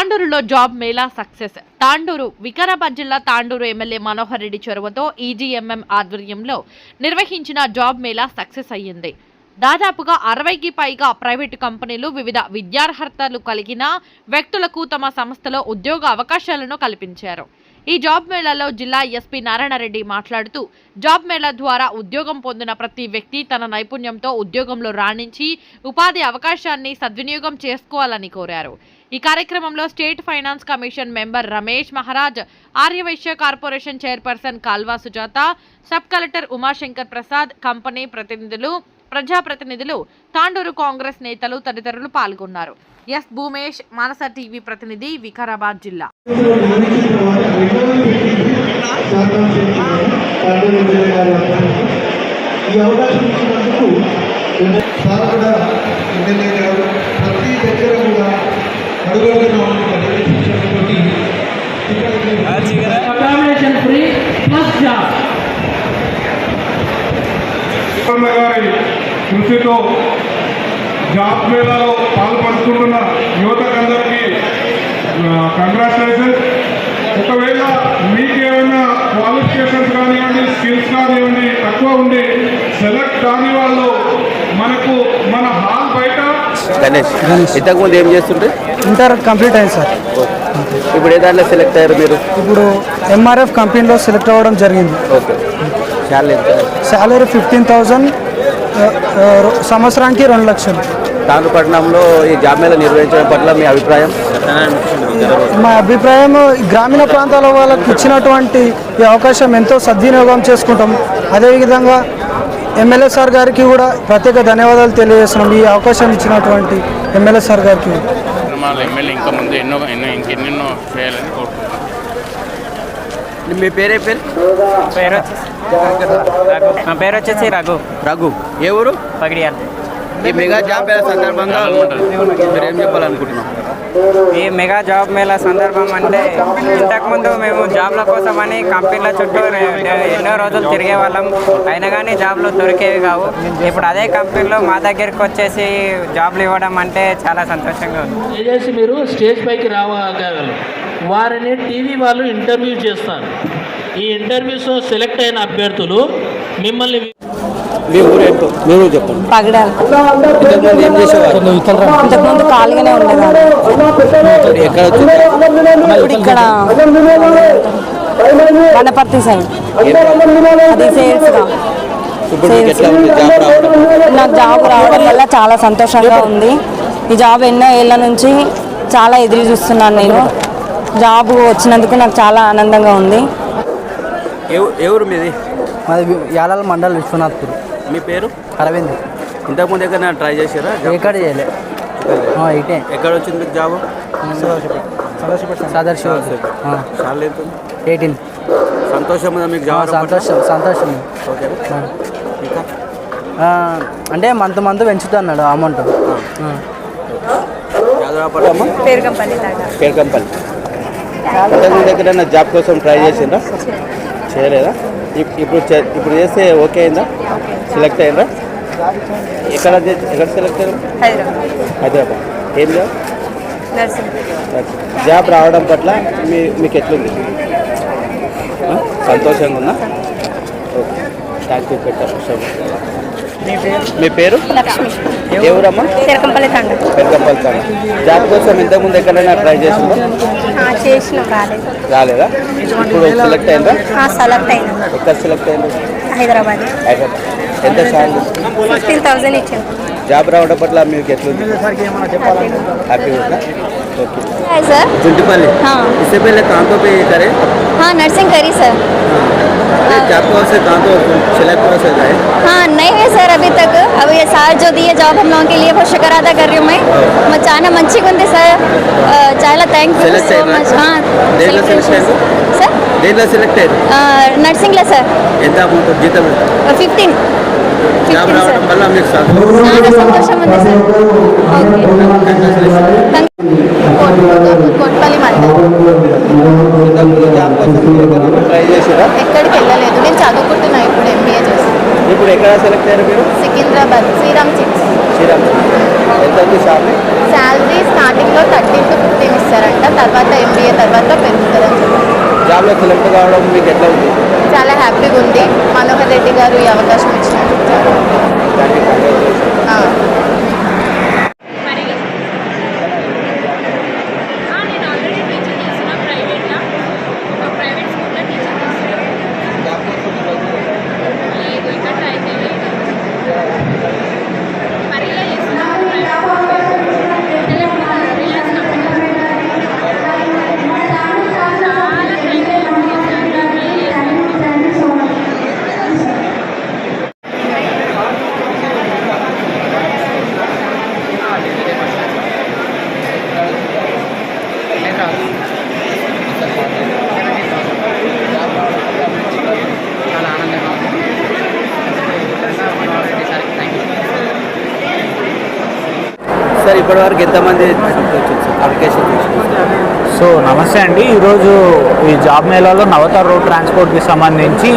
తాండూరులో job mela success. Tandur Vikarabad జిల్లా Tandur MLA Manohar Reddy చొరవతో EGMM ఆధ్వర్యంలో నిర్వహించిన జాబ్ మేళా సక్సెస్ అయ్యింది. దాదాపుగా అరవైకి పైగా ప్రైవేటు కంపెనీలు వివిధ విద్యార్హతలు కలిగిన వ్యక్తులకు తమ సంస్థలో ఉద్యోగ అవకాశాలను కల్పించారు. ఈ జాబ్ మేళాలో జిల్లా ఎస్పీ నారాయణరెడ్డి మాట్లాడుతూ జాబ్ మేళా ద్వారా ఉద్యోగం పొందిన ప్రతి వ్యక్తి తన నైపుణ్యంతో ఉద్యోగంలో రాణించి ఉపాధి అవకాశాన్ని సద్వినియోగం చేసుకోవాలని కోరారు. ఈ కార్యక్రమంలో state finance commission member Ramesh Maharaj Aryavysya corporation chairperson Kalva Sujatha sub collector Umashankar Prasad company ప్రతినిధులు ప్రజాప్రతినిధులు తాండూరు కాంగ్రెస్ నేతలు తదితరులు పాల్గొన్నారు. ఎస్ భూమేష్ మానస టీవీ ప్రతినిధి వికారాబాద్ జిల్లా. ఈ అవకాశం ఇచ్చినందుకు సార్ కూడా ఎమ్మెల్యే గారు గారి కృషితో జాబ్ మేళాలో పాల్పంచుకుంటున్న యువతకందరికీ కంగ్రాచులేషన్స్ ఒకవేళ మీకేమైనా క్వాలిఫికేషన్స్ కానివ్వండి స్కిల్స్ కానివ్వండి తక్కువ ఉండి సెలెక్ట్ కాని వాళ్ళు మనకు మన హాల్ బయట గణేష్ ఇంతకు ముందు ఏం చేస్తుంటే ఇంటర్ కంప్లీట్ అయింది సార్. ఇప్పుడు ఏ దాంట్లో సెలెక్ట్ అయ్యారు మీరు? ఇప్పుడు ఎంఆర్ఎఫ్ కంపెనీలో సెలెక్ట్ అవ్వడం జరిగింది. ఓకే. శాలరీ ఫిఫ్టీన్ థౌజండ్ సంవత్సరానికి రెండు లక్షలు. తాండ్రపట్నంలో ఈ జాబ్ మేళ నిర్వహించడం పట్ల మీ అభిప్రాయం? మా అభిప్రాయం గ్రామీణ ప్రాంతాల వాళ్ళకి ఇచ్చినటువంటి ఈ అవకాశం ఎంతో సద్వినియోగం చేసుకుంటాం. అదేవిధంగా ఎమ్మెల్యే సార్ గారికి కూడా ప్రత్యేక ధన్యవాదాలు తెలియజేస్తున్నాం. ఈ అవకాశం ఇచ్చినటువంటి ఎమ్మెల్యే సార్ గారికి. కార్యక్రమాలు ఎమ్మెల్యే ఇంకా ముందు ఎన్నో ఎన్నో ఇంకెన్నెన్నో చేయాలని కోరుకుంటున్నాను మీ పేరే పేరు? పేరు వచ్చేసి రఘు. నా పేరు వచ్చేసి రఘు. రఘు. ఏ ఊరు? పగిడియాల్. ఈ మెగా జాబ్ సందర్భంగా మీరు ఏం చెప్పాలనుకుంటున్నాం? ఈ మెగా జాబ్ మేళా సందర్భం అంటే ఇంతకుముందు మేము జాబ్ల కోసమని కంపెనీల చుట్టూ ఎన్నో రోజులు తిరిగే వాళ్ళం. అయినా కానీ జాబ్లు దొరికేవి కావు. ఇప్పుడు అదే కంపెనీలో మా దగ్గరికి వచ్చేసి జాబ్లు ఇవ్వడం అంటే చాలా సంతోషంగా ఉంది. దయచేసి మీరు స్టేజ్ పైకి రావగలరు. వారిని టీవీ వాళ్ళు ఇంటర్వ్యూ చేస్తారు. ఈ ఇంటర్వ్యూస్లో సెలెక్ట్ అయిన అభ్యర్థులు మిమ్మల్ని మీ ఊరు ఏంటో? మీరు చెప్పండి. పగడాలి ఇంతకు ముందు ఏం చేసేవారు? ఇంతకుముందు ఖాళీగానే ఉండేవారు ఇప్పుడు ఎక్కడ వచ్చింది ఇప్పుడు ఇక్కడ వనపర్తి సైడ్ అది సేల్స్గా ఇప్పుడు మీకు ఎట్లా ఉంది? జాబ్ రావడం? నాకు జాబ్ రావడం వల్ల చాలా సంతోషంగా ఉంది. ఈ జాబ్ ఎన్నో ఏళ్ళ నుంచి చాలా ఎదురు చూస్తున్నాను నేను. జాబ్ వచ్చినందుకు నాకు చాలా ఆనందంగా ఉంది. ఏ ఊ- ఏ ఊరు మీది? మాది యాలాల మండల్ విశ్వనాథ్పూర్. మీ పేరు? అరవింద్. ఇంతకు ముందు ఎక్కడ ట్రై చేశారా? ఎక్కడ చేయలే. ఇటే. ఎక్కడ వచ్చింది మీకు జాబ్ ఎంత? ఎయిటీన్. సంతోషం ఉందా మీకు జాబ్? సంతోషం సంతోషం. ఇంకా? అంటే మంత్ మంత్ పెంచుతున్నాడు అమౌంట్. యాదరాపట్నం పేరుకంపల్లి పేరుకంపల్లి ఇంతకుముందు ఎక్కడైనా జాబ్ కోసం ట్రై చేసిండ్రా? చేయలేదా? ఇప్- ఇప్పుడు చే- ఇప్పుడు చేస్తే ఓకే అయిందా? సెలెక్ట్ అయిందా ఎక్కడ ఎక్కడ సెలెక్ట్ అయ్యారు? హైదరాబాద్. హైదరాబాద్. ఏం జాబ్? నర్సింగ్. జాబ్ రావడం పట్ల మీ మీకు ఎట్లుంది? సంతోషంగా ఉందా? ఓకే. థ్యాంక్ యూ పెట్టారు మీ పేరు? ఊరమ్మా? పేరుకంపల్లి తండ. పెరకంపల్లి తాను జాబ్ కోసం ఇంతకుముందు ఎక్కడైనా ట్రై చేసిందా? చేసినాం రాలేదు. రాలేదా? ఇప్పుడు సెలెక్ట్ అయిందా? సెలెక్ట్ అయినా. ఎక్కడ సెలెక్ట్ అయింది? హైదరాబాద్. హైదరాబాద్. ఎంత శాలరీ ఫిఫ్టీన్ థౌసండ్ ఇచ్చాను జాబ్ రావడం పట్ల మీకు ఎట్లుంది హ్యాపీ ఉందా ओके हाय सर चुंटीपल्ली हाँ इससे पहले कहाँ तो पे करे हाँ नर्सिंग करी सर जॉब को से कहाँ तो सिलेक्ट हो से गए हाँ नहीं है सर अभी तक अब ये సార్ जो दिए జాబ్ हम लोगों के लिए बहुत शुक्र अदा कर रही हूँ मैं मैं చాలా మంచిగా ఉంది సార్ చాలా థ్యాంక్ యూ Select సో అయ్యారా? మచ్ దేంట్లో select అయ్యారు? సార్ దేంట్లో సెలెక్ట్ అయ్యారు నర్సింగ్లో సార్ ఎంత అమౌంట్ జీతం ఫిఫ్టీన్ జాబ్ రావడం వల్ల మీకు సంతోషం ఉంది సార్ కోట్పల్లి ట్రై చేసారా ఎక్కడికి వెళ్ళలేదు. నేను చదువుకుంటున్నా ఇప్పుడు ఎంబీఏ చేసి. ఇప్పుడు ఎక్కడ సెలెక్ట్ అయ్యారు మీరు? Secunderabad Shriram chits Shriram salary salary స్టార్టింగ్లో థర్టీన్ టు ఫిఫ్టీన్ ఇస్తారంట. తర్వాత ఎంబీఏ తర్వాత పెరుగుతుందని జాబ్లో సెలెక్ట్ కావడం మీకు ఎట్లా ఉంది? చాలా హ్యాపీగా ఉంది. మనోహర్ రెడ్డి గారు ఈ అవకాశం ఇచ్చినందుకు చాలా థ్యాంక్ యూ కంగ్రాచులేషన్ ఆ. నేను ఆల్రెడీ టీచింగ్ చేస్తున్నా ప్రైవేట్లో ఒక ప్రైవేట్ స్కూల్లో టీచింగ్ చేస్తున్నాను లేదు ఇంకా ట్రై చేయలేదు మరీలా చేస్తున్నాను రిలయన్స్ కంపెనీ చాలా ట్రైనింగ్ అప్లై చేశాను చాలా ఆనందంగా ఉంది మనోహర్ రెడ్డి సార్కి థ్యాంక్ యూ సార్ ఇప్పటివరకు ఎంతమంది అప్లికేషన్ సో నమస్తే అండి. ఈరోజు ఈ జాబ్ మేళాలో నవతార్ రోడ్ ట్రాన్స్పోర్ట్కి సంబంధించి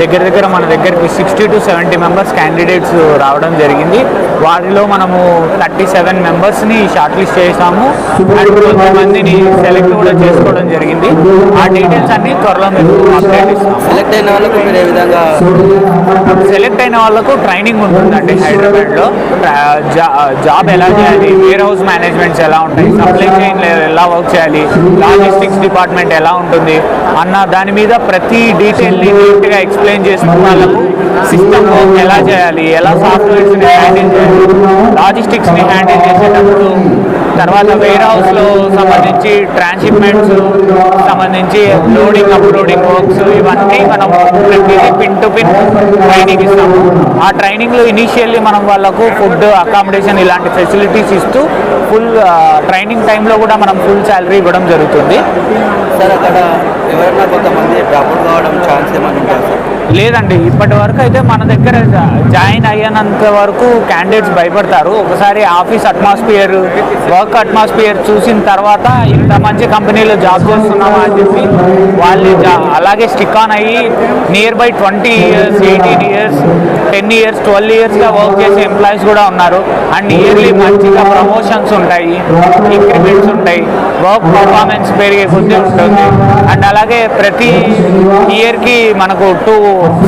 దగ్గర దగ్గర మన దగ్గరికి sixty to seventy members candidates రావడం జరిగింది. వారిలో మనము థర్టీ సెవెన్ మెంబర్స్ని షార్ట్ లిస్ట్ చేసాము. అండ్ కొంతమందిని సెలెక్ట్ కూడా చేసుకోవడం జరిగింది. ఆ డీటెయిల్స్ అన్ని త్వరలో మీకు అప్డేట్ సెలెక్ట్ అయిన వాళ్ళకు మీరు ఏ విధంగా సెలెక్ట్ అయిన వాళ్ళకు ట్రైనింగ్ ఉంటుందండి హైదరాబాద్లో. జాబ్ ఎలా చేయాలి వేర్ హౌస్ మేనేజ్మెంట్స్ ఎలా ఉంటాయి సప్లై చైన్ ఎలా వర్క్ చేయాలి లాజిస్టిక్స్ డిపార్ట్మెంట్ ఎలా ఉంటుంది అన్న దాని మీద ప్రతి డీటెయిల్ని నీట్గా ఎక్స్ప్లెయిన్ చేసిన వాళ్ళకు సిస్టమ్ వర్క్ ఎలా చేయాలి ఎలా సాఫ్ట్వేర్స్ని హ్యాండిల్ చేయాలి లాజిస్టిక్స్ని హ్యాండిల్ చేసేటప్పుడు తర్వాత వేర్ హౌస్లో సంబంధించి ట్రాన్స్షిప్మెంట్స్ సంబంధించి లోడింగ్ అప్లోడింగ్ వర్క్స్ ఇవన్నీ మనం ప్రతిదీ పిన్ టు పిన్ ట్రైనింగ్ ఇస్తాము. ఆ ట్రైనింగ్లో ఇనీషియల్లీ మనం వాళ్ళకు ఫుడ్ అకామిడేషన్ ఇలాంటి ఫెసిలిటీస్ ఇస్తూ ఫుల్ ట్రైనింగ్ టైంలో కూడా మనం ఫుల్ శాలరీ ఇవ్వడం జరుగుతుంది. సార్ అక్కడ ఎవరైనా కొంతమంది డ్రాప్అవుట్ కావడం ఛాన్స్ ఏమైనా సార్? లేదండి ఇప్పటి వరకు అయితే మన దగ్గర జాయిన్ అయ్యేంత వరకు క్యాండిడేట్స్ భయపడతారు. ఒకసారి office atmosphere work work atmosphere చూసిన తర్వాత ఇంత మంచి కంపెనీలో జాబ్ చేస్తున్నావా అని చెప్పి వాళ్ళే అలాగే స్టిక్ ఆన్ అయ్యి near by twenty years eighteen years ten years twelve ఇయర్స్గా వర్క్ చేసే ఎంప్లాయీస్ కూడా ఉన్నారు. అండ్ ఇయర్లీ మంచిగా ప్రమోషన్స్ ఉంటాయి ఇంక్రిమెంట్స్ ఉంటాయి. వర్క్ పర్ఫార్మెన్స్ పెరిగే కొద్దీ ఉంటుంది. అండ్ అలాగే ప్రతి ఇయర్కి మనకు టూ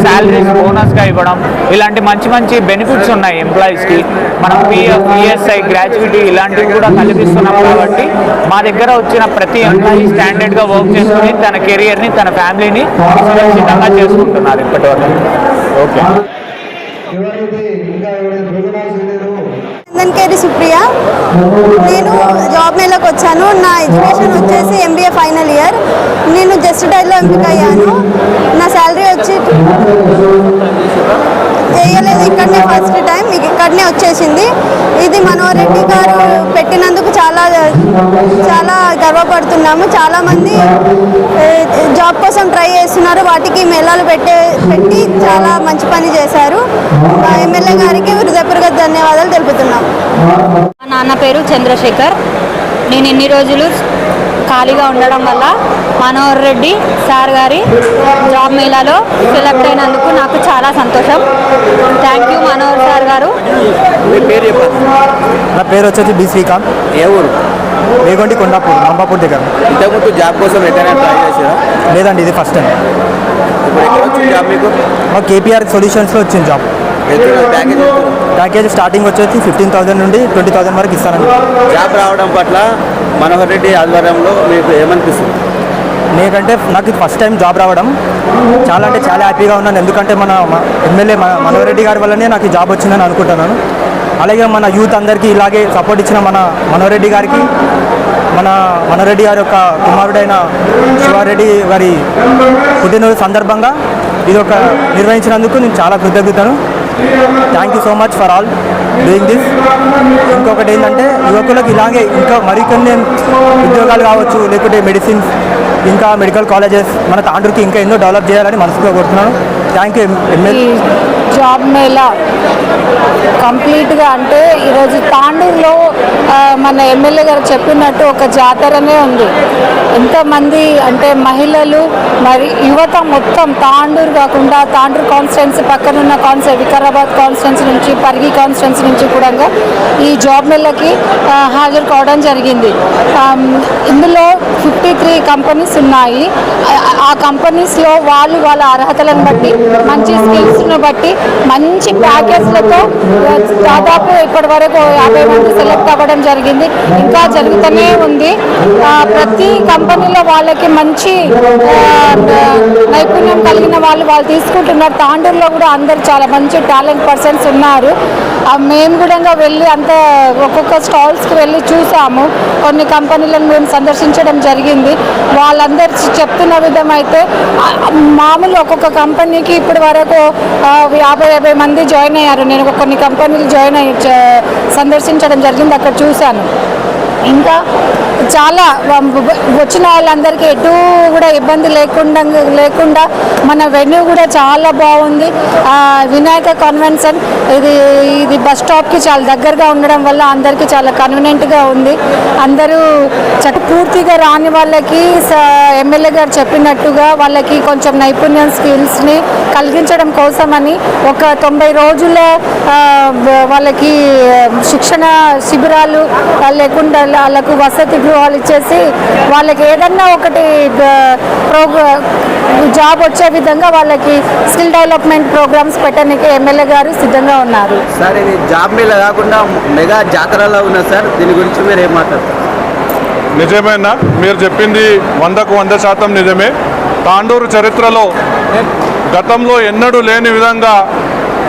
శాలరీస్ బోనస్గా ఇవ్వడం ఇలాంటి మంచి మంచి బెనిఫిట్స్ ఉన్నాయి ఎంప్లాయీస్కి మనం పిఎఫ్ ఈఎస్ఐ గ్రాట్యుటీ ఇలాంటివి కూడా కల్పిస్తున్నాం కాబట్టి మా దగ్గర వచ్చిన ప్రతి ఎంప్లాయీ స్టాండర్డ్గా వర్క్ చేసుకుని తన కెరియర్ని తన ఫ్యామిలీని సురక్షితంగా చేసుకుంటున్నారు ఇప్పటివరకు. ఓకే ఎవరైతే ఇంకా ఎవరైతే భోజనాలు చేయలేదో పేరు సుప్రియ. నేను జాబ్ మేలోకి వచ్చాను. నా ఎడ్యుకేషన్ వచ్చేసి ఎంబీఏ ఫైనల్ ఇయర్ నేను జస్ట్ డైల్లో ఎంపిక అయ్యాను. నా శాలరీ వచ్చి చేయలేదు ఇక్కడనే ఫస్ట్ టైం మీకు వచ్చేసింది. ఇది మనోరెడ్డి గారు పెట్టినందుకు చాలా చాలా గర్వపడుతున్నాము. చాలామంది జాబ్ కోసం ట్రై చేస్తున్నారు. వాటికి మేళాలు పెట్టే పెట్టి చాలా మంచి పని చేశారు. ఎమ్మెల్యే గారికి హృదయపూర్వక ధన్యవాదాలు తెలుపుతున్నాం. మా నాన్న పేరు చంద్రశేఖర్. నేను ఇన్ని రోజులు ఖాళీగా ఉండడం వల్ల మనోహర్ రెడ్డి సార్ గారి జాబ్ మేళాలో సెలెక్ట్ అయినందుకు నాకు చాలా సంతోషం. థ్యాంక్ యూ మనోహర్ సార్ గారు. మీ పేరు చెప్పండి. నా పేరు వచ్చేసి బి శ్రీకాంత్. ఏ ఊరు? వేగొండి కొండాపూర్ మంబాపూర్ దగ్గర. ఇంతకుముందు జాబ్ కోసం ఎక్కడైనా ట్రై చేసారా లేదండి ఇది ఫస్ట్ టైం ఇప్పుడు ఎక్కడ వచ్చింది జాబ్ మీకు? మా కేపీఆర్ సొల్యూషన్స్లో వచ్చింది జాబ్. ప్యాకేజ్ స్టార్టింగ్ వచ్చేసి ఫిఫ్టీన్ థౌసండ్ నుండి ట్వంటీ థౌసండ్ వరకు ఇస్తానండి జాబ్ రావడం పట్ల మనోహర్ రెడ్డి ఆధ్వర్యంలో మీకు ఏమనిపిస్తుంది? నేకంటే నాకు ఫస్ట్ టైం జాబ్ రావడం. చాలా అంటే చాలా హ్యాపీగా ఉన్నాను. ఎందుకంటే మన ఎమ్మెల్యే మన మనోహర్ రెడ్డి గారి వల్లనే నాకు జాబ్ వచ్చిందని అనుకుంటున్నాను. అలాగే మన యూత్ అందరికీ ఇలాగే సపోర్ట్ ఇచ్చిన మన మనోహర్ రెడ్డి గారికి మన మనోహర్ రెడ్డి గారి యొక్క కుమారుడైన శివారెడ్డి గారి పుట్టినరోజు సందర్భంగా ఇది ఒక నిర్వహించినందుకు నేను చాలా కృతజ్ఞతను. Thank you so much for all doing this ఇంకొకటి ఏంటంటే యువకులకు ఇలాగే ఇంకా మరికొన్ని ఉద్యోగాలు కావచ్చు లేకుంటే మెడిసిన్స్ ఇంకా మెడికల్ కాలేజెస్ మన తాండ్రుకి ఇంకా ఎన్నో డెవలప్ చేయాలని మనసుగా కోరుతున్నాను. Thank you ML job mela కంప్లీట్గా అంటే ఈరోజు తాండూరులో మన ఎమ్మెల్యే గారు చెప్పినట్టు ఒక జాతరనే ఉంది. ఎంతమంది అంటే మహిళలు మరి యువత మొత్తం తాండూరు కాకుండా తాండూరు కాన్స్టిట్యున్సీ పక్కన ఉన్న కాన్స్టి వికారాబాద్ కాన్స్టిట్యున్సీ నుంచి పరిగి కాన్స్టిట్యున్సీ నుంచి కూడా ఈ జాబ్ మేళకి హాజరు కావడం జరిగింది. ఇందులో ఫిఫ్టీ త్రీ కంపెనీస్ ఉన్నాయి. ఆ- ఆ కంపెనీస్లో వాళ్ళు వాళ్ళ అర్హతలను బట్టి మంచి స్కిల్స్ను బట్టి మంచి ప్యాకేజ్లతో దాదాపు ఇప్పటి వరకు యాభై మంది సెలెక్ట్ అవ్వడం జరిగింది. ఇంకా జరుగుతూనే ఉంది. ప్రతి కంపెనీలో వాళ్ళకి మంచి నైపుణ్యం కలిగిన వాళ్ళు వాళ్ళు తీసుకుంటున్నారు. తాండూరులో కూడా అందరు చాలా మంచి టాలెంట్ పర్సన్స్ ఉన్నారు. మేము కూడా వెళ్ళి అంత ఒక్కొక్క స్టాల్స్కి వెళ్ళి చూసాము. కొన్ని కంపెనీలను మేము సందర్శించడం జరిగింది. వాళ్ళందరు చెప్తున్న విధం అయితే మామూలు ఒక్కొక్క కంపెనీకి ఇప్పటి వరకు యాభై యాభై మంది జాయిన్ అయ్యారు. నేను కొన్ని కంపెనీలు జాయిన్ అయ్యి సందర్శించడం జరిగింది. అక్కడ చూశాను. ఇంకా చాలా వచ్చిన వాళ్ళందరికీ ఎటు కూడా ఇబ్బంది లేకుండా లేకుండా మన వెన్యూ కూడా చాలా బాగుంది. వినాయక కన్వెన్షన్ ఇది ఇది బస్ స్టాప్కి చాలా దగ్గరగా ఉండడం వల్ల అందరికీ చాలా కన్వీనియంట్గా ఉంది. అందరూ చక్క పూర్తిగా రాని వాళ్ళకి ఎమ్మెల్యే గారు చెప్పినట్టుగా వాళ్ళకి కొంచెం నైపుణ్యం స్కిల్స్ని కలిగించడం కోసమని ఒక తొంభై రోజుల వాళ్ళకి శిక్షణ శిబిరాలు లేకుండా వాళ్ళకు వసతి గృహాలు ఇచ్చేసి వాళ్ళకి ఏదన్నా ఒకటి ప్రోగ్రా జాబ్ వచ్చే విధంగా వాళ్ళకి స్కిల్ డెవలప్మెంట్ ప్రోగ్రామ్స్ పెట్టడానికి ఎమ్మెల్యే గారు సిద్ధంగా ఉన్నారు. సార్ ఇది జాబ్ మీద కాకుండా మెగా జాతరలో ఉన్నది సార్ దీని గురించి మీరు ఏం మాట్లాడతారు? నిజమేనా మీరు చెప్పింది వందకు వంద శాతం నిజమే. తాండూరు చరిత్రలో గతంలో ఎన్నడూ లేని విధంగా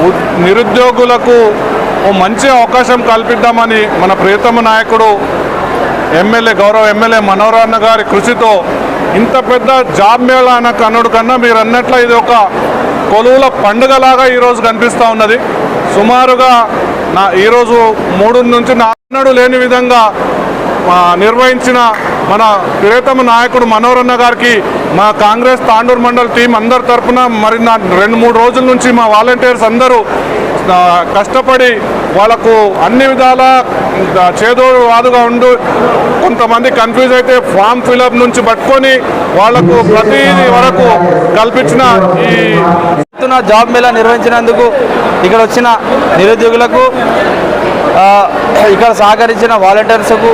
ఉ- నిరుద్యోగులకు ఓ మంచి అవకాశం కల్పిద్దామని మన ప్రియతమ నాయకుడు ఎమ్మెల్యే గౌరవ ఎమ్మెల్యే మనోహరన్న గారి కృషితో ఇంత పెద్ద జాబ్ మేళా అన్న కన్నుడు కన్నా మీరు అన్నట్లు ఇది ఒక కొలువుల పండుగలాగా ఈరోజు కనిపిస్తూ ఉన్నది. సుమారుగా నా ఈరోజు మూడు నుంచి నాడు లేని విధంగా నిర్వహించిన మన ప్రియతమ నాయకుడు మనోరన్న గారికి మా కాంగ్రెస్ తాండూరు మండల్ టీం అందరి తరఫున మరి నా రెండు మూడు రోజుల నుంచి మా వాలంటీర్స్ అందరూ కష్టపడి వాళ్ళకు అన్ని విధాల ఆ, చేదోడు వాదుగా ఉండు కొంతమంది కన్ఫ్యూజ్ అయితే ఫామ్ ఫిలప్ నుంచి పట్టుకొని వాళ్ళకు ప్రతి వరకు కల్పించిన ఈ ఎత్తున జాబ్ మేళా నిర్వహించినందుకు ఇక్కడ వచ్చిన నిరుద్యోగులకు ఆ, ఇక్కడ సహకరించిన వాలంటీర్స్కు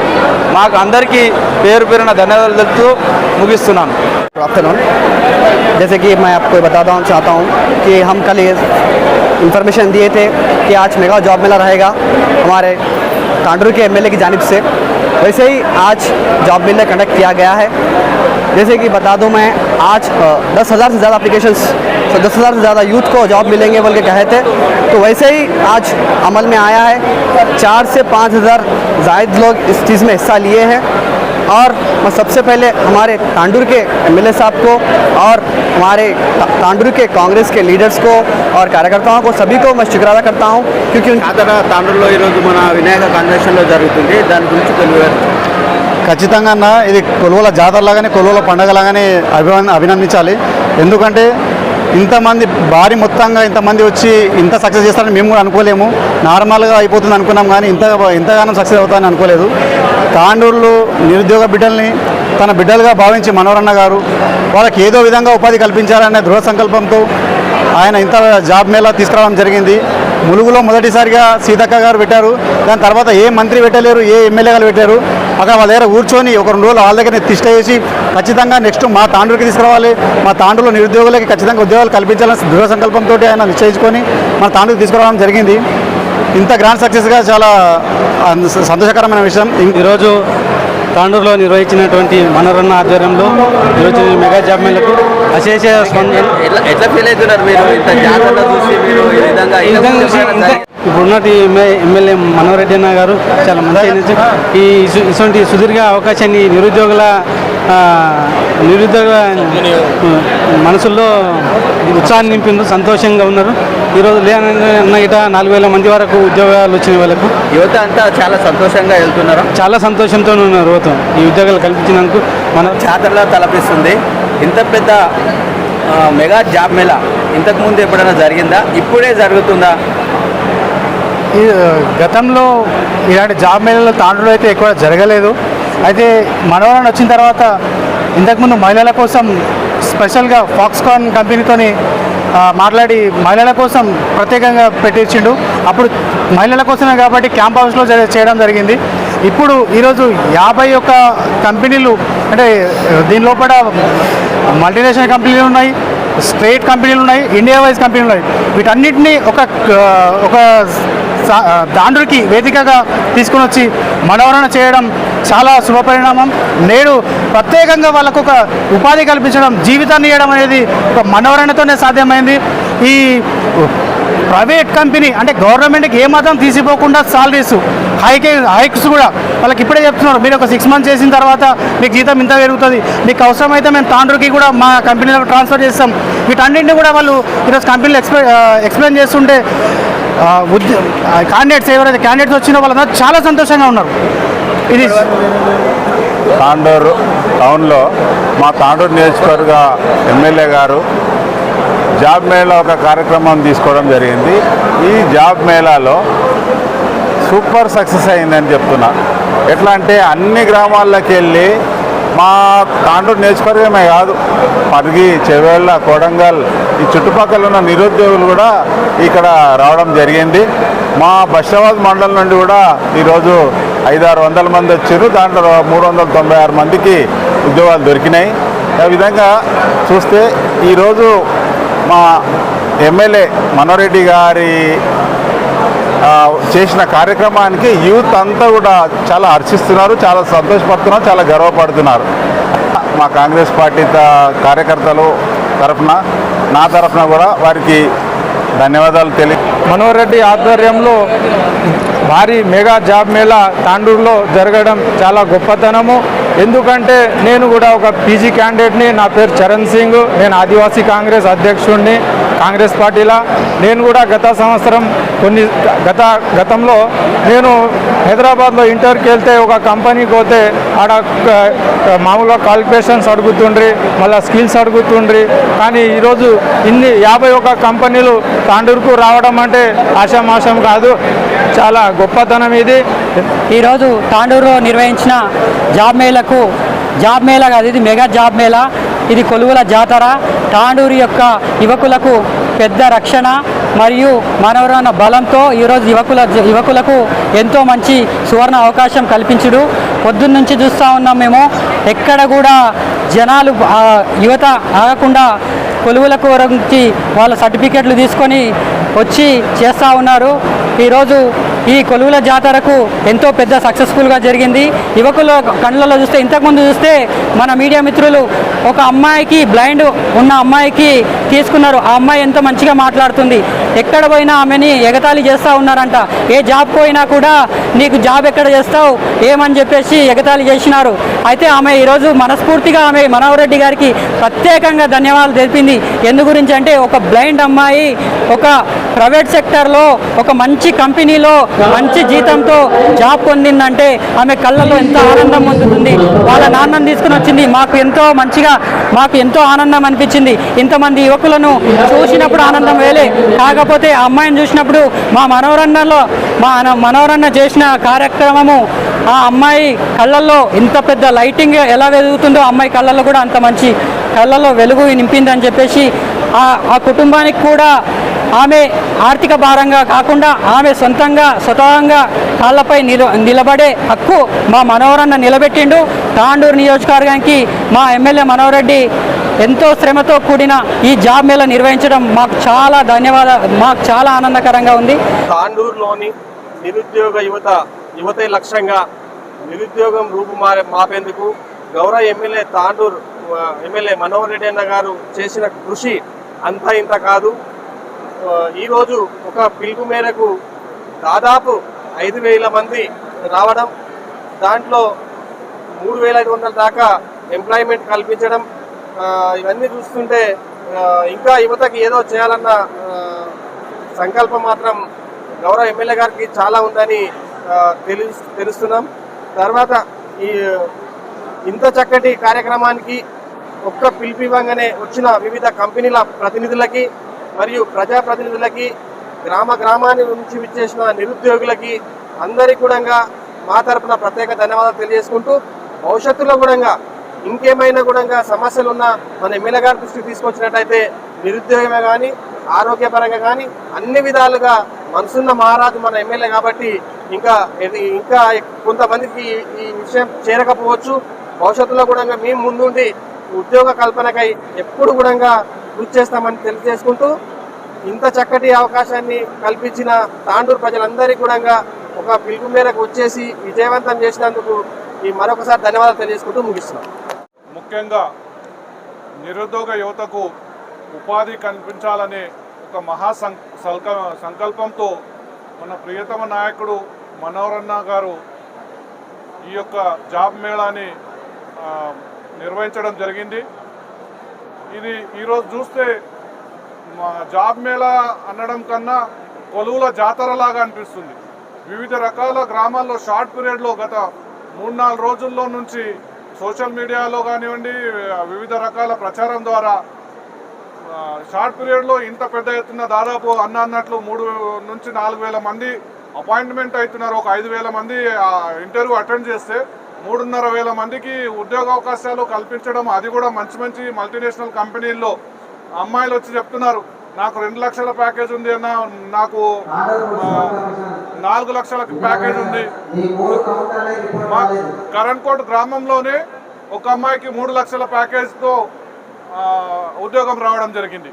మాకు అందరికీ పేరు పేరున ధన్యవాదాలు తెలుపుతూ ముగిస్తున్నాను आफ्टरनून जैसे कि मैं आपको बताना चाहता हूँ कि हम कल ये इन्फॉर्मेशन दिए थे कि आज मेगा जॉब मेला रहेगा हमारे तांडूर के एमएलए की जानिब से। वैसे ही आज जॉब मेला कंडक्ट किया गया है। जैसे कि बता दूँ मैं, आज दस हज़ार से ज़्यादा अप्लीकेशंस तो दस हज़ार से ज़्यादा यूथ को जॉब मिलेंगे बोल के कहे थे। तो वैसे ही आज अमल में आया है। चार से पाँच हज़ार जायद लोग इस चीज़ में हिस्सा लिए हैं। और मैं सबसे पहले हमारे तांडूर के एमएलए साहब को और हमारे ता- तांडूर के कांग्रेस के लीडर्स को और कार्यकर्ताओं को सभी को मैं शुक्र अदा करता हूँ क्योंकि उन జాతర తాండూరులో ఈరోజు మన వినాయక కన్వెన్షన్లో జరుగుతుంది దాని గురించి తెలియదు ఖచ్చితంగా అన్న ఇది కొలువుల జాతరలాగానే కొలువుల పండగలాగానే అభివన్ అభినందించాలి ఎందుకంటే ఇంతమంది భారీ మొత్తంగా ఇంతమంది వచ్చి ఇంత సక్సెస్ చేస్తారని మేము కూడా అనుకోలేము. నార్మల్గా అయిపోతుంది అనుకున్నాం కానీ ఇంత ఇంతగానో సక్సెస్ అవుతారని అనుకోలేదు. తాండూరులో నిరుద్యోగ బిడ్డల్ని తన బిడ్డలుగా భావించి మనోరన్న గారు వాళ్ళకి ఏదో విధంగా ఉపాధి కల్పించాలనే దృఢ సంకల్పంతో ఆయన ఇంత జాబ్ మేళా తీసుకురావడం జరిగింది. ములుగులో మొదటిసారిగా సీతక్క గారు పెట్టారు. దాని తర్వాత ఏ మంత్రి పెట్టలేరు ఏ ఎమ్మెల్యే గారు పెట్టారు అక్కడ వాళ్ళ దగ్గర కూర్చొని ఒక రెండు రోజులు వాళ్ళ దగ్గర తిష్ట చేసి ఖచ్చితంగా నెక్స్ట్ మా తాండూరుకి తీసుకురావాలి. మా తాండూరులో నిరుద్యోగులకి ఖచ్చితంగా ఉద్యోగాలు కల్పించాలని దృఢ సంకల్పంతో ఆయన నిశ్చయించుకొని మన తాండూరుకి తీసుకురావడం జరిగింది. ఇంత గ్రాండ్ సక్సెస్గా చాలా సంతోషకరమైన విషయం. ఈరోజు తాండూరులో నిర్వహించినటువంటి మనోరన్న ఆధ్వర్యంలో ఈరోజు మెగా జాబ్ మేళకు అశేష స్పందన ఎట్లా ఫీల్ అవుతున్నారు మీరు? ఇంత జాతరలో చూసి మీరు ఈ విధంగా ఈ విధంగా చూసి ఎమ్మె- ఎమ్మెల్యే మనోహర్ రెడ్డి అన్న గారు చాలా మంచి ఈ ఇటువంటి సుదీర్ఘ అవకాశాన్ని నిరుద్యోగుల నిరుద్యోగ మనసుల్లో ఉత్సాహాన్ని నింపిండ్రు సంతోషంగా ఉన్నారు. ఈరోజు లేన ఇట నాలుగు వేల మంది వరకు ఉద్యోగాలు వచ్చిన వాళ్ళకు. యువత అంతా చాలా సంతోషంగా వెళ్తున్నారా? చాలా సంతోషంతో ఉన్నారు యువత. ఈ ఉద్యోగాలు కల్పించినందుకు మన జాతరలో తలపిస్తుంది. ఇంత పెద్ద మెగా జాబ్ మేళా ఇంతకు ముందు ఎప్పుడైనా జరిగిందా? ఇప్పుడే జరుగుతుందా? ఈ గతంలో ఇలాంటి జాబ్ మేళలో తాండ్రులు అయితే ఎక్కువ జరగలేదు. అయితే మనవరం వచ్చిన తర్వాత ఇంతకుముందు మహిళల కోసం స్పెషల్గా ఫాక్స్కాన్ కంపెనీతోని మాట్లాడి మహిళల కోసం ప్రత్యేకంగా పెట్టించిండు. అప్పుడు మహిళల కోసమే కాబట్టి క్యాంప్ హౌస్లో చేయడం జరిగింది. ఇప్పుడు ఈరోజు యాభై ఒక్క కంపెనీలు అంటే దీని లోపల మల్టీనేషనల్ కంపెనీలు ఉన్నాయి స్ట్రేట్ కంపెనీలు ఉన్నాయి ఇండియా వైజ్ కంపెనీలు ఉన్నాయి. వీటన్నిటిని ఒక ఒక దాండ్రుకి వేదికగా తీసుకుని వచ్చి మనవరణ చేయడం చాలా శుభపరిణామం నేడు ప్రత్యేకంగా వాళ్ళకు ఒక ఉపాధి కల్పించడం జీవితాన్ని ఇవ్వడం అనేది ఒక మనోరణతోనే సాధ్యమైంది. ఈ ప్రైవేట్ కంపెనీ అంటే గవర్నమెంట్కి ఏ మాత్రం తీసిపోకుండా సాలరీస్ హైకే హైక్స్ కూడా వాళ్ళకి ఇప్పుడే చెప్తున్నారు. మీరు ఒక సిక్స్ మంత్స్ చేసిన తర్వాత మీకు జీతం ఇంత పెరుగుతుంది. మీకు అవసరమైతే మేము తాండ్రుకి కూడా మా కంపెనీలో ట్రాన్స్ఫర్ చేస్తాం. వీటన్నింటినీ కూడా వాళ్ళు ఈరోజు కంపెనీలు ఎక్స్ప్లెయిన్ ఎక్స్ప్లెయిన్ చేస్తుంటే క్యాండిడేట్స్ ఎవరైతే క్యాండిడేట్స్ వచ్చిన వాళ్ళందరూ చాలా సంతోషంగా ఉన్నారు. ఇది తాండూరు టౌన్లో మా తాండూరు నియోజకవర్గ ఎమ్మెల్యే గారు జాబ్ మేళా ఒక కార్యక్రమం తీసుకోవడం జరిగింది. ఈ జాబ్ మేళాలో సూపర్ సక్సెస్ అయిందని చెప్తున్నా. ఎట్లా అంటే అన్ని గ్రామాల్లోకి వెళ్ళి మా తాండూరు నియోజకవర్గమే కాదు పరిగి చెవేళ్ళ కొడంగల్ ఈ చుట్టుపక్కల ఉన్న నిరుద్యోగులు కూడా ఇక్కడ రావడం జరిగింది. మా బషాబాద్ మండలం నుండి కూడా ఈరోజు ఐదారు వందల మంది వచ్చారు. దాంట్లో మూడు వందల తొంభై ఆరు మందికి ఉద్యోగాలు దొరికినాయి. ఆ విధంగా చూస్తే ఈరోజు మా ఎమ్మెల్యే మనోరెడ్డి గారి చేసిన కార్యక్రమానికి యూత్ అంతా కూడా చాలా హర్షిస్తున్నారు చాలా సంతోషపడుతున్నారు చాలా గర్వపడుతున్నారు. మా కాంగ్రెస్ పార్టీ కార్యకర్తలు తరఫున నా తరఫున కూడా వారికి ధన్యవాదాలు తెలియ మనోహర్ రెడ్డి ఆధ్వర్యంలో భారీ మెగా జాబ్ మేళా తాండూరులో జరగడం చాలా గొప్పతనము. ఎందుకంటే నేను కూడా ఒక పీజీ క్యాండిడేట్ని నా పేరు చరణ్ సింగ్ నేను ఆదివాసీ కాంగ్రెస్ అధ్యక్షుడిని కాంగ్రెస్ పార్టీలా. నేను కూడా గత సంవత్సరం కొన్ని గత గతంలో నేను హైదరాబాద్లో ఇంటర్కి వెళ్తే ఒక కంపెనీకి పోతే ఆడ మామూలుగా క్వాలిఫికేషన్స్ అడుగుతుండ్రి మళ్ళీ స్కిల్స్ అడుగుతుండ్రి. కానీ ఈరోజు ఇన్ని యాభై ఒక కంపెనీలు తాండూరుకు రావడం అంటే ఆశామాషం కాదు. చాలా గొప్పతనం ఇది. ఈరోజు తాండూరులో నిర్వహించిన జాబ్ మేళకు జాబ్ మేళ కాదు ఇది మెగా జాబ్ మేళ. ఇది కొలువుల జాతర. తాండూరు యొక్క యువకులకు పెద్ద రక్షణ మరియు మనవరణ బలంతో ఈరోజు యువకుల యువకులకు ఎంతో మంచి సువర్ణ అవకాశం కల్పించుడు. పొద్దున్న నుంచి చూస్తూ ఉన్నాం మేము. ఎక్కడ కూడా జనాలు యువత ఆగకుండా కొలువుల కోరించి వాళ్ళ సర్టిఫికెట్లు తీసుకొని వచ్చి చేస్తూ ఉన్నారు. ఈరోజు ఈ కొలువుల జాతరకు ఎంతో పెద్ద సక్సెస్ఫుల్గా జరిగింది. యువకుల కళ్ళలో చూస్తే ఇంతకుముందు చూస్తే మన మీడియా మిత్రులు ఒక అమ్మాయికి బ్లైండ్ ఉన్న అమ్మాయికి తీసుకున్నారు. ఆ అమ్మాయి ఎంతో మంచిగా మాట్లాడుతుంది. ఎక్కడ పోయినా ఆమెని ఎగతాళి చేస్తూ ఉన్నారంట. ఏ జాబ్ పోయినా కూడా నీకు జాబ్ ఎక్కడ చేస్తావు? ఏమని చెప్పేసి ఎగతాళి చేసినారు. అయితే ఆమె ఈరోజు మనస్ఫూర్తిగా ఆమె మనోహరెడ్డి గారికి ప్రత్యేకంగా ధన్యవాదాలు తెలిపింది. ఎందు గురించి అంటే ఒక బ్లైండ్ అమ్మాయి ఒక ప్రైవేట్ సెక్టర్లో ఒక మంచి కంపెనీలో మంచి జీతంతో జాబ్ పొందిందంటే ఆమె కళ్ళలో ఎంత ఆనందం పొందుతుంది. వాళ్ళ నాన్నని తీసుకుని వచ్చింది. మాకు ఎంతో మంచిగా మాకు ఎంతో ఆనందం అనిపించింది. ఇంతమంది యువకులను చూసినప్పుడు ఆనందం వేలే. కాకపోతే ఆ అమ్మాయిని చూసినప్పుడు మా మనోరన్నలో మా అన- చేసిన కార్యక్రమము ఆ అమ్మాయి కళ్ళల్లో ఇంత పెద్ద లైటింగ్ ఎలా వెలుగుతుందో అమ్మాయి కళ్ళల్లో కూడా అంత మంచి కళ్ళల్లో వెలుగు నింపిందని చెప్పేసి ఆ కుటుంబానికి కూడా ఆమె ఆర్థిక భారంగా కాకుండా ఆమె సొంతంగా స్వతహంగా కాళ్ళపై నిల నిలబడే హక్కు మా మనోహరన్న నిలబెట్టిండు. తాండూరు నియోజకవర్గానికి మా ఎమ్మెల్యే మనోరెడ్డి ఎంతో శ్రమతో కూడిన ఈ జాబ్ మేళ నిర్వహించడం మాకు చాలా ధన్యవాద మాకు చాలా ఆనందకరంగా ఉంది. తాండూరులోని నిరుద్యోగ యువత యువతే లక్ష్యంగా నిరుద్యోగం రూపు మాపేందుకు గౌరవ ఎమ్మెల్యే తాండూరు ఎమ్మెల్యే మనోహర్ రెడ్డి అన్న గారు చేసిన కృషి అంతా ఇంత కాదు. ఈరోజు ఒక పిలుపు మేరకు దాదాపు ఐదు వేల మంది రావడం దాంట్లో మూడు వేల ఐదు వందల దాకా ఎంప్లాయ్మెంట్ కల్పించడం ఇవన్నీ చూస్తుంటే ఇంకా యువతకి ఏదో చేయాలన్న సంకల్పం మాత్రం గౌరవ ఎమ్మెల్యే గారికి చాలా ఉందని తెలు తెలుస్తున్నాం. తర్వాత ఈ ఇంత చక్కటి కార్యక్రమానికి ఒక్క పిలిపి ఇవ్వగానే వచ్చిన వివిధ కంపెనీల ప్రతినిధులకి మరియు ప్రజాప్రతినిధులకి గ్రామ గ్రామాన్ని నుంచి విచ్చేసిన నిరుద్యోగులకి అందరికీ కూడా మా తరపున ప్రత్యేక ధన్యవాదాలు తెలియజేసుకుంటూ భవిష్యత్తులో కూడా ఇంకేమైనా కూడా సమస్యలు ఉన్నా మన ఎమ్మెల్యే గారి దృష్టికి తీసుకొచ్చినట్టయితే నిరుద్యోగమే కానీ ఆరోగ్యపరంగా కానీ అన్ని విధాలుగా మనసున్న మహారాజు మన ఎమ్మెల్యే కాబట్టి ఇంకా ఇంకా కొంతమందికి ఈ- ఈ విషయం చేరకపోవచ్చు. భవిష్యత్తులో కూడా మేము ముందుండి ఉద్యోగ కల్పనకై ఎప్పుడు కూడా కృషి చేస్తామని తెలియజేసుకుంటూ ఇంత చక్కటి అవకాశాన్ని కల్పించిన తాండూరు ప్రజలందరికీ కూడా ఒక పిలుపు మేరకు వచ్చేసి విజయవంతం చేసినందుకు ఈ మరొకసారి ధన్యవాదాలు తెలియజేసుకుంటూ ముగిస్తున్నాం. ముఖ్యంగా నిరుద్యోగ యువతకు ఉపాధి కల్పించాలనే ఒక మహా సంక సంకల్పంతో మన ప్రియతమ నాయకుడు మనోహరన్న గారు ఈ యొక్క జాబ్ మేళాని నిర్వహించడం జరిగింది. ఇది ఈరోజు చూస్తే మా జాబ్ మేళా అనడం కన్నా కొలువుల జాతరలాగా అనిపిస్తుంది. వివిధ రకాల గ్రామాల్లో షార్ట్ పీరియడ్లో గత మూడు నాలుగు రోజుల్లో నుంచి సోషల్ మీడియాలో కానివ్వండి వివిధ రకాల ప్రచారం ద్వారా షార్ట్ పీరియడ్లో ఇంత పెద్ద ఎత్తున దాదాపు అన్న అన్నట్లు మూడు నుంచి నాలుగు వేల మంది అపాయింట్మెంట్ అవుతున్నారు. ఒక ఐదు వేల మంది ఆ, ఇంటర్వ్యూ అటెండ్ చేస్తే మూడున్నర వేల మందికి ఉద్యోగ అవకాశాలు కల్పించడం అది కూడా మంచి మంచి మల్టీనేషనల్ కంపెనీల్లో అమ్మాయిలు వచ్చి చెప్తున్నారు. నాకు రెండు లక్షల ప్యాకేజ్ ఉంది అన్న నాకు నాలుగు లక్షల ప్యాకేజ్ ఉంది. మా కరణ్కోట్ గ్రామంలోనే ఒక అమ్మాయికి మూడు లక్షల ప్యాకేజ్తో ఉద్యోగం రావడం జరిగింది.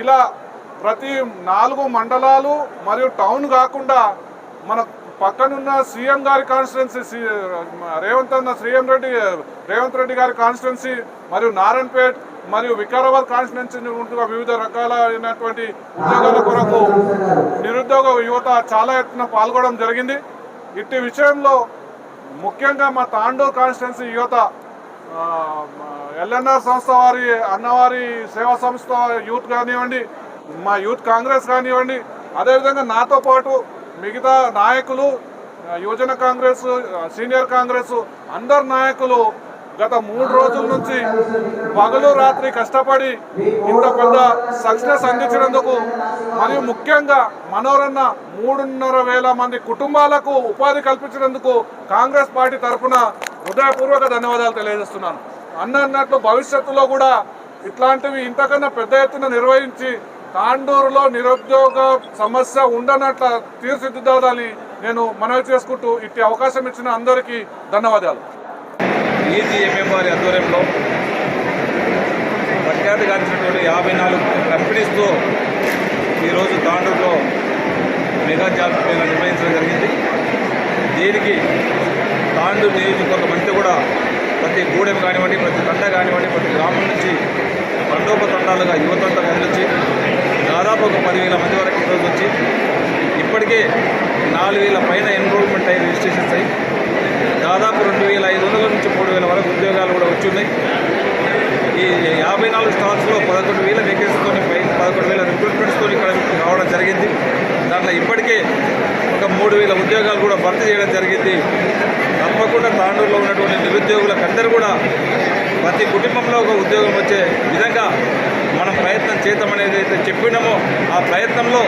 ఇలా ప్రతి నాలుగు మండలాలు మరియు టౌన్ కాకుండా మన పక్కనున్న సీఎం గారి కాన్స్టిట్యున్సీ రేవంత్ అన్న సీఎం రెడ్డి రేవంత్ రెడ్డి గారి కాన్స్టిట్యున్సీ మరియు నారాయణపేట్ మరియు వికారాబాద్ కాన్స్టిట్యున్సీ ఉంటున్న వివిధ రకాలైనటువంటి ఉద్యోగాల కొరకు నిరుద్యోగ యువత చాలా ఎత్తున పాల్గొనడం జరిగింది. ఇట్టి విషయంలో ముఖ్యంగా మా తాండూరు కాన్స్టిట్యున్సీ యువత ఎల్ఎన్ఆర్ సంస్థ వారి అన్నవారి సేవా సంస్థ యూత్ కానివ్వండి మా యూత్ కాంగ్రెస్ కానివ్వండి అదేవిధంగా నాతో పాటు మిగతా నాయకులు యువజన కాంగ్రెస్ సీనియర్ కాంగ్రెస్ అందరు నాయకులు గత మూడు రోజుల నుంచి పగలు రాత్రి కష్టపడి ఇంత పెద్ద సక్సెస్ అందించినందుకు మరియు ముఖ్యంగా మనోరన్న మూడున్నర వేల మంది కుటుంబాలకు ఉపాధి కల్పించినందుకు కాంగ్రెస్ పార్టీ తరఫున హృదయపూర్వక ధన్యవాదాలు తెలియజేస్తున్నాను. అన్న అన్నట్లు భవిష్యత్తులో కూడా ఇట్లాంటివి ఇంతకన్నా పెద్ద ఎత్తున నిర్వహించి తాండూరులో నిరుద్యోగ సమస్య ఉండనట్ల తీర్చిదిద్దాలని నేను మనవి చేసుకుంటూ ఇట్టి అవకాశం ఇచ్చిన అందరికీ ధన్యవాదాలు. ఈజీఎంఎంఆర్ ఆధ్వర్యంలో ఆధ్వర్యంలో ప్రఖ్యాతిగాంచినటువంటి యాభై నాలుగు కంపెనీస్తో ఈరోజు తాండూరులో మెగా జాబ్ నిర్వహించడం జరిగింది. దీనికి తాండూరు నియోజకవర్గం అంతా కూడా ప్రతి గూడెం కానివ్వండి ప్రతి తండ కానివ్వండి ప్రతి గ్రామం నుంచి తండోపతండాలుగా యువతంతా కదిలించి దాదాపు ఒక పదివేల మంది వరకు ఈరోజు వచ్చి ఇప్పటికే నాలుగు వేల పైన ఎన్రోల్మెంట్ అయ్యి రిజిస్ట్రేషన్స్ అయ్యి దాదాపు రెండు వేల ఐదు వందల నుంచి మూడు వేల వరకు ఉద్యోగాలు కూడా వచ్చి ఉన్నాయి ఈ యాభై నాలుగు స్టాల్స్లో పదకొండు వేల వేకెన్సీతో పదకొండు వేల రిక్రూట్మెంట్స్తో ఇక్కడ రావడం జరిగింది. దాంట్లో ఇప్పటికే ఒక మూడు వేల ఉద్యోగాలు కూడా భర్తీ చేయడం జరిగింది. తప్పకుండా తాండూరులో ఉన్నటువంటి నిరుద్యోగులకు అందరూ కూడా ప్రతి కుటుంబంలో ఒక ఉద్యోగం వచ్చే విధంగా మనం ప్రయత్నం చేద్దామనేది అయితే చెప్పినామో ఆ ప్రయత్నంలో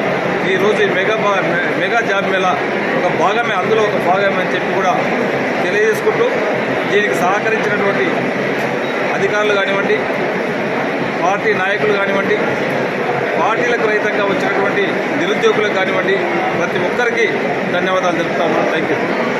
ఈరోజు మెగా బా- మెగా జాబ్ మేళా ఒక భాగమే అందులో ఒక భాగమే అని చెప్పి కూడా తెలియజేసుకుంటూ దీనికి సహకరించినటువంటి అధికారులు కానివ్వండి పార్టీ నాయకులు కానివ్వండి పార్టీలకు రహితంగా వచ్చినటువంటి నిరుద్యోగులకు కానివ్వండి ప్రతి ఒక్కరికి ధన్యవాదాలు తెలుపుతాను థ్యాంక్ యూ